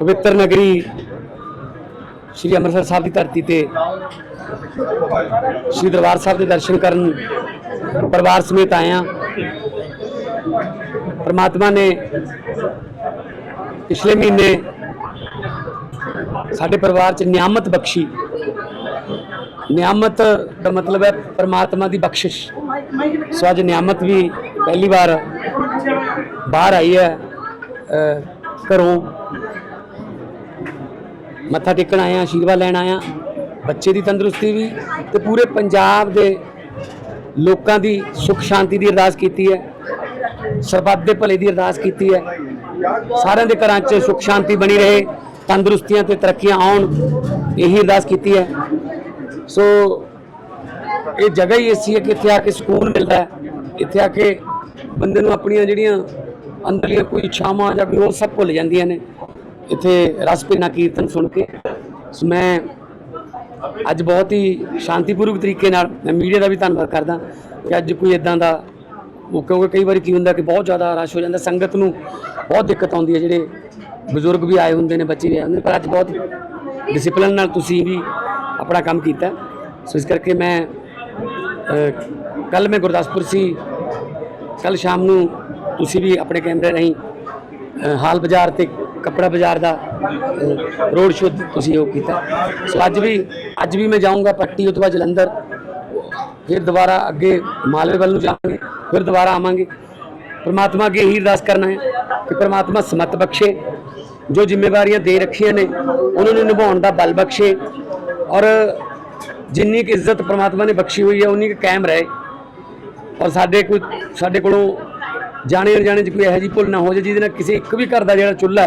ਪਵਿੱਤਰ ਨਗਰੀ ਸ੍ਰੀ ਅੰਮ੍ਰਿਤਸਰ ਸਾਹਿਬ ਦੀ ਧਰਤੀ ਤੇ ਸ੍ਰੀ ਦਰਬਾਰ ਸਾਹਿਬ ਦੇ ਦਰਸ਼ਨ ਕਰਨ ਪਰਿਵਾਰ ਸਮੇਤ ਆਏ ਹਾਂ। ਪਰਮਾਤਮਾ ਨੇ ਪਿਛਲੇ ਮਹੀਨੇ ਸਾਡੇ ਪਰਿਵਾਰ ਚ ਨਿਆਮਤ ਬਖਸ਼ੀ। ਨਿਆਮਤ ਦਾ ਮਤਲਬ ਹੈ ਪਰਮਾਤਮਾ ਦੀ ਬਖਸ਼ਿਸ਼। ਸੋ ਅੱਜ ਨਿਆਮਤ ਵੀ ਪਹਿਲੀ ਵਾਰ ਬਾਹਰ ਆਈ ਹੈ ਘਰੋਂ ਮੱਥਾ ਟੇਕਣ ਆਏ ਆ ਆਸ਼ੀਰਵਾਦ ਲੈਣ ਆਏ ਆ ਬੱਚੇ ਦੀ ਤੰਦਰੁਸਤੀ ਵੀ ਤੇ ਪੂਰੇ ਪੰਜਾਬ ਦੇ ਲੋਕਾਂ ਦੀ ਸੁਖ ਸ਼ਾਂਤੀ ਦੀ ਅਰਦਾਸ ਕੀਤੀ ਹੈ। ਸਰਬੱਤ ਦੇ ਭਲੇ ਦੀ ਅਰਦਾਸ ਕੀਤੀ ਹੈ। ਸਾਰਿਆਂ ਦੇ ਘਰਾਂ 'ਚ ਸੁਖ ਸ਼ਾਂਤੀ ਬਣੀ ਰਹੇ, ਤੰਦਰੁਸਤੀਆਂ ਤੇ ਤਰੱਕੀਆਂ ਆਉਣ, ਇਹੀ ਅਰਦਾਸ ਕੀਤੀ ਹੈ। ਸੋ ਇਹ ਜਗ੍ਹਾ ਹੀ ਐਸੀ ਹੈ ਕਿ ਇੱਥੇ ਆ ਕੇ ਸਕੂਨ ਮਿਲਦਾ ਹੈ। ਇੱਥੇ ਆ ਕੇ ਬੰਦੇ ਨੂੰ ਆਪਣੀਆਂ ਜਿਹੜੀਆਂ ਅੰਦਰਲੀਆਂ ਕੋਈ ਇੱਛਾਵਾਂ ਜਾਂ ਕੋਈ ਉਹ ਸਭ ਭੁੱਲ ਜਾਂਦੀਆਂ ਨੇ। ਇੱਥੇ ਰਸ ਭਿੰਨਾ ਕੀਰਤਨ ਸੁਣ ਕੇ। ਸੋ ਮੈਂ ਅੱਜ ਬਹੁਤ ਹੀ ਸ਼ਾਂਤੀਪੂਰਵਕ ਤਰੀਕੇ ਨਾਲ ਮੈਂ ਮੀਡੀਆ ਦਾ ਵੀ ਧੰਨਵਾਦ ਕਰਦਾ ਕਿ ਅੱਜ ਕੋਈ ਇਦਾਂ ਦਾ ਉਹ ਕਿਉਂਕਿ ਕਈ ਵਾਰੀ ਕੀ ਹੁੰਦਾ ਕਿ ਬਹੁਤ ਜ਼ਿਆਦਾ ਰਸ਼ ਹੋ ਜਾਂਦਾ, ਸੰਗਤ ਨੂੰ ਬਹੁਤ ਦਿੱਕਤ ਆਉਂਦੀ ਹੈ, ਜਿਹੜੇ ਬਜ਼ੁਰਗ ਵੀ ਆਏ ਹੁੰਦੇ ਨੇ, ਬੱਚੇ ਵੀ ਆਏ ਹੁੰਦੇ ਨੇ, ਪਰ ਅੱਜ ਬਹੁਤ ਡਿਸਪਲਿਨ ਨਾਲ ਤੁਸੀਂ ਵੀ ਆਪਣਾ ਕੰਮ ਕੀਤਾ। ਸੋ ਇਸ ਕਰਕੇ ਮੈਂ ਕੱਲ ਮੈਂ ਗੁਰਦਾਸਪੁਰ ਸੀ ਕੱਲ ਸ਼ਾਮ ਨੂੰ ਤੁਸੀਂ ਵੀ ਆਪਣੇ ਕੈਮਰੇ ਰਾਹੀਂ ਹਾਲ ਬਾਜ਼ਾਰ ਤੇ ਕੱਪੜਾ ਬਾਜ਼ਾਰ ਦਾ ਰੋਡ ਸ਼ੋਅ ਤੁਸੀਂ ਉਹ ਕੀਤਾ। ਸੋ ਅੱਜ ਵੀ ਅੱਜ ਵੀ ਮੈਂ ਜਾਊਂਗਾ ਪੱਟੀ, ਉਹ ਤੋਂ ਬਾਅਦ ਜਲੰਧਰ। ਫਿਰ ਦੁਬਾਰਾ ਅੱਗੇ ਮਾਲਵੇ ਵੱਲ ਨੂੰ ਜਾਵਾਂਗੇ, ਫਿਰ ਦੁਬਾਰਾ ਆਵਾਂਗੇ। ਪਰਮਾਤਮਾ ਅੱਗੇ ਇਹੀ ਅਰਦਾਸ ਕਰਨਾ ਹੈ ਕਿ ਪਰਮਾਤਮਾ ਸਮਤ ਬਖਸ਼ੇ, ਜੋ ਜ਼ਿੰਮੇਵਾਰੀਆਂ ਦੇ ਰੱਖੀਆਂ ਨੇ, ਉਹਨਾਂ ਨੂੰ ਨਿਭਾਉਣ ਦਾ ਬਲ ਬਖਸ਼ੇ। ਔਰ ਜਿੰਨੀ ਕੁ ਇੱਜ਼ਤ ਪਰਮਾਤਮਾ ਨੇ ਬਖਸ਼ੀ ਹੋਈ ਹੈ, ਉਨੀ ਕੁ ਕਾਇਮ ਰਹੇ। ਔਰ ਸਾਡੇ ਕੋਈ, ਸਾਡੇ ਕੋਲੋਂ ਜਾਣੇ ਅਣਜਾਣੇ ਚ ਕੋਈ ਇਹੋ ਜਿਹੀ ਭੁੱਲ ਨਾ ਹੋ ਜਾਏ, ਜਿਹਦੇ ਨਾਲ ਕਿਸੇ ਇੱਕ ਵੀ ਘਰ ਦਾ ਜਿਹੜਾ ਚੁੱਲ੍ਹਾ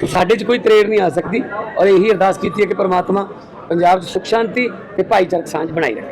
ਸੋ ਸਾਡੇ 'ਚ ਕੋਈ ਤਰੇੜ ਨਹੀਂ ਆ ਸਕਦੀ ਔਰ ਇਹੀ ਅਰਦਾਸ ਕੀਤੀ ਹੈ ਕਿ ਪਰਮਾਤਮਾ ਪੰਜਾਬ 'ਚ ਸੁਖ, ਸ਼ਾਂਤੀ ਤੇ ਭਾਈਚਾਰਕ ਸਾਂਝ ਬਣਾਈ ਰੱਖੇ।